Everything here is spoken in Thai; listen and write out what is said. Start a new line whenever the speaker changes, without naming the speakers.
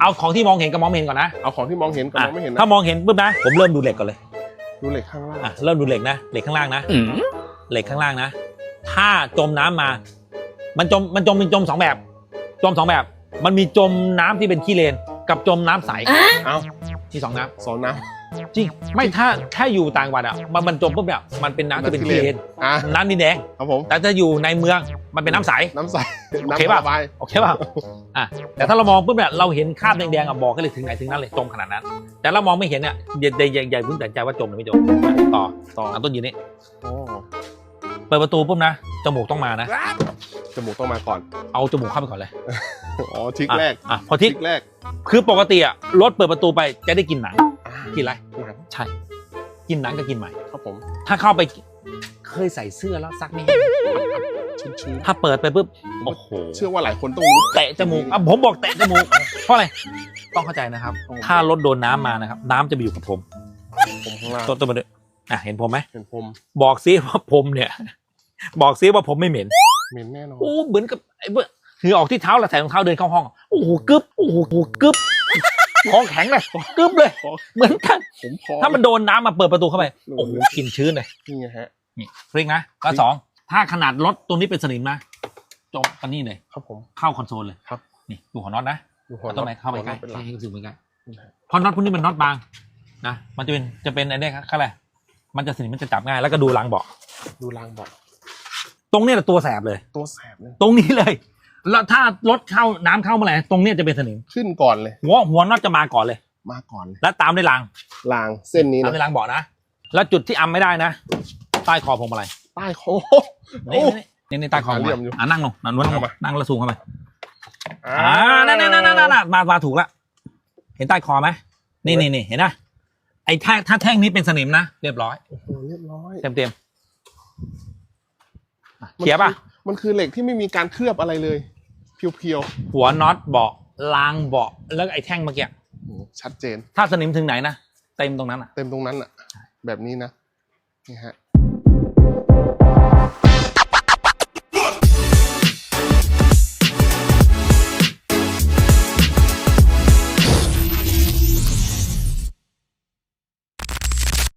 เอาของที่มองเห็นกับมองไม่เห็นก่อนนะ
เอาของที่มองเห็นกับ
อะ
มองไม่เห็นนะ
ถ้ามองเห็นปุ๊บนะ ผมเริ่มดูเหล็กก่อนเลย
ดูเหล็กข้างล่าง
อะเริ่มดูเหล็กนะเหล็กข้างล่างนะเหล็กข้างล่างนะ ถ้าจมน้ำมา มันจมมันจมเป็นจมสองแบบ จมสองแบบ มันมีจมน้ำที่เป็นขี้เลน กับจมน้ำใส
เอา
ที่สองน้ำ
สองน้
จริง ไม่ถ้าถ้าอยู่ต่างจังหวัดอะมันมันจมปุ๊บเนี่ยมันเป็นน้ำที่เป็นขี้เลนำ
อะ
น้ำดินแดง
ครับผม
แต่ถ้าอยู่ในเมืองมันเป็นน้ำใส
น้ำใส
โอ
น้ำ
เคป่ะ
ระบาย
โอเคป่ะอะแต่ถ้าเรามองปุ๊บเนี่ยเราเห็นคราบแดงๆอะบอกกันเลยถึงไหนถึงนั้นเลยจมขนาดนั้น แต่เรามองไม่เห็นเนี่ยอย่าอย่าอย่าอย่าเพิ่งตัดสินใจว่าจมหรือไม่จมต่อ
ต่อ
เอาต้นยืนนี่
โอ้
เปิดประตูปุ๊บนะจมูกต้องมานะ
จมูกต้องมาก่อน
เอาจมูกเข้าไปก่อนเลย
อ๋อทิก
อะ
แรก
อะพอทิก
แรก
คือปกติอะรถเปิดประตูไปจะได้กินหนัง
อะ
กินอะไร
หนัง
ใช่ กินหนังก็กินใหม่
ครับผม
ถ้าเข้าไปเคยใส่เสื้อแล้วซักไม่แห้ง
ชื้น
ถ้าเปิดไปปุ๊บโอ้โห
ๆเชื่อว่าหลายคนต้องรู้
เตะจมูกอะผมบอกเตะจมูกเพราะอะไรต้องเข้าใจนะครับ ถ้ารถโดนน้ำมานะครับ น้ำจะไปอยู่กับผม
ผมข้างล่าง
ต้นต้นมาด้วยอะเห็นผมไหม
เห็นผม
บอกซิว่าผมเนี่ย บอกซิว่าผมไม่เหม็น
เหม็นแน่นอน
โอ้เหมือนกับไอ้เบื่อคือออกที่เท้าแล้วใส่รองเท้าเดินเข้าห้อง โอ้โหกึ๊บโอ้โหกึ๊บ ของแข็งเลยกึ๊บเลย เหมือนกัน
ผมพอ
ถ้ามันโดนน้ำมาเปิดประตูเข้าไป โอ้โหกลิ่นชื้นเลย
นี่ไงฮะ
นี่ฟริงนะแล้วสองถ้าขนาดรถตัวนี้เป็นสนิมนะจบกันนี่เลย
ครับผม
เข้าคอนโซลเลย
ครับ
นี่ดูหัวน็อตนะ
ดูหัว
เอาต้นไหนเข้าไปใกล้
หัวน็อตเป็นหลัก
ให้รู้สึกเหมือนกัน
นี่ฮะ
เพราะน็อตพวกนี้เป็นน็อตบางนะมันจะเป็นจะเป็นอะไรครับอะไรมันจะสนิมมันจะจับง่ายแล้วก็ดูหลังเบาะ
ดูรางบอก
ตรงเนี้ยแหละตัวแสบเลย
ตัวแสบเลย
ตรงนี้เลย แล้วถ้ารถเข้าน้ำเข้าเมื่อไหร่ตรงเนี้ยจะเป็นสนิม
ขึ้นก่อนเลย
หัวหัวน็อตจะมาก่อนเลย
มาก่อนเลย
แล้วตามด้วยราง
รางเส้นนี้
ตาม
นะ
ด้วยรางเบาะนะ แล้วจุดที่อำไม่ได้นะใต้คอพวงมาลัย
ใต้คอ
นี่
โอ้
นี่นี่นี่ใต้คอพวงมา
หาเหลี่
ลั
ยมอยู่
ยอะนั่งลงนั่งลง
เอามา
นั่งแล้วสูงเข้าไป
อ่า
อ่านั่นนั่นนั่นนั่นนั่นมามาถูกละเห็นใต้คอไหมนี่นี่นี่เห็นนะไอ้ถ้าถ้าแท่งนี้เป็นสนิมนะเรียบร้อย
โอ้โหเรียบร้อย
เต็มเต็มอะเคลียร์ป่ะ
มันคือเหล็กที่ไม่มีการเคลือบอะไรเลย เพียว
หัวน็อตเบาะรางเบาะแล้วไอ้แท่งเมื่อกี้
ชัดเจน
ถ้าสนิมถึงไหนนะเต็มตรงนั้นอะ
เต็มตรงนั้นอะ แบบนี้นะ นี่ฮะ